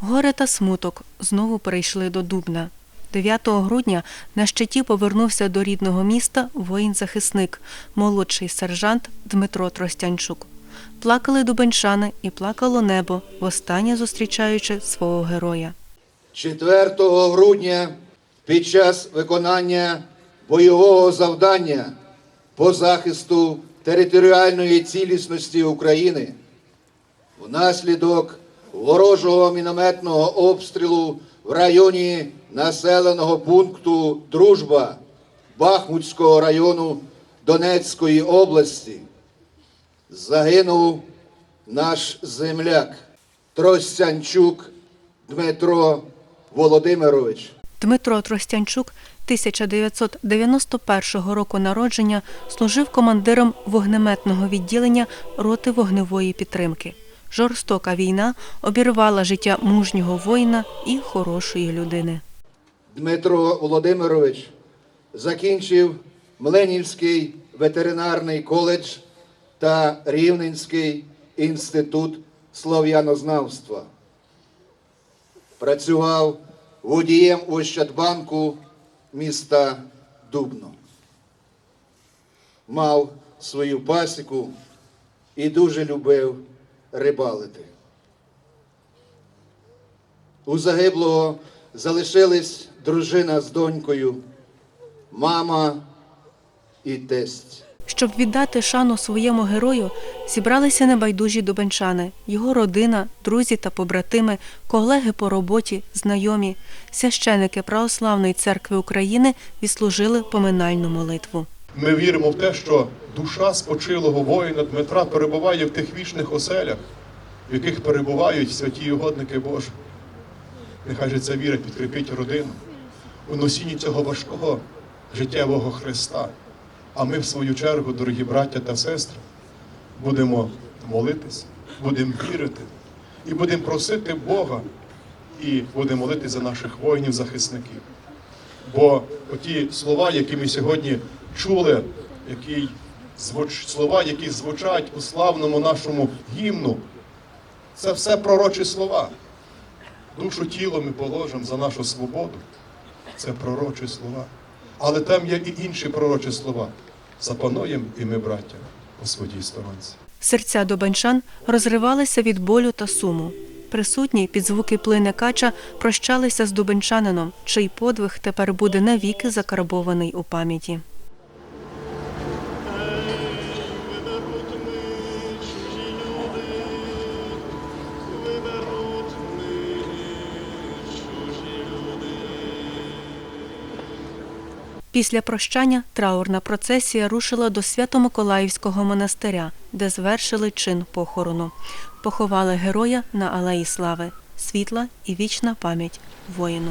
Горе та смуток знову перейшли до Дубна. 9 грудня на щиті повернувся до рідного міста воїн-захисник, молодший сержант Дмитро Тростянчук. Плакали дубенчани і плакало небо, востаннє зустрічаючи свого героя. 4 грудня під час виконання бойового завдання по захисту територіальної цілісності України внаслідок ворожого мінометного обстрілу в районі населеного пункту Дружба Бахмутського району Донецької області загинув наш земляк Тростянчук Дмитро Володимирович. Дмитро Тростянчук 1991 року народження служив командиром вогнеметного відділення роти вогневої підтримки. Жорстока війна обірвала життя мужнього воїна і хорошої людини. Дмитро Володимирович закінчив Мленівський ветеринарний коледж та Рівненський інститут слов'янознавства. Працював водієм Ощадбанку міста Дубно. Мав свою пасіку і дуже любив рибалити. У загиблого залишились дружина з донькою, мама і тесть. Щоб віддати шану своєму герою, зібралися небайдужі дубенчани, його родина, друзі та побратими, колеги по роботі, знайомі, священики Православної церкви України відслужили поминальну молитву. Ми віримо в те, що душа спочилого воїна Дмитра перебуває в тих вічних оселях, в яких перебувають святі угодники Божі. Нехай же ця віра підкріпить родину у носінні цього важкого життєвого Христа. А ми, в свою чергу, дорогі браття та сестри, будемо молитись, будемо вірити і будемо просити Бога, і будемо молитися за наших воїнів-захисників. Бо оті слова, які ми сьогодні чули, які звуч, слова, які звучать у славному нашому гімну, це все пророчі слова. Душу тіло ми положимо за нашу свободу. Це пророчі слова. Але там є і інші пророчі слова. Запануємо і ми, браття, по своїй сторонці. Серця дубенчан розривалися від болю та суму. Присутні під звуки плине кача прощалися з дубенчанином, чий подвиг тепер буде навіки закарбований у пам'яті. Після прощання траурна процесія рушила до Свято-Миколаївського монастиря, де звершили чин похорону. Поховали героя на Алеї Слави. Світла і вічна пам'ять воїну.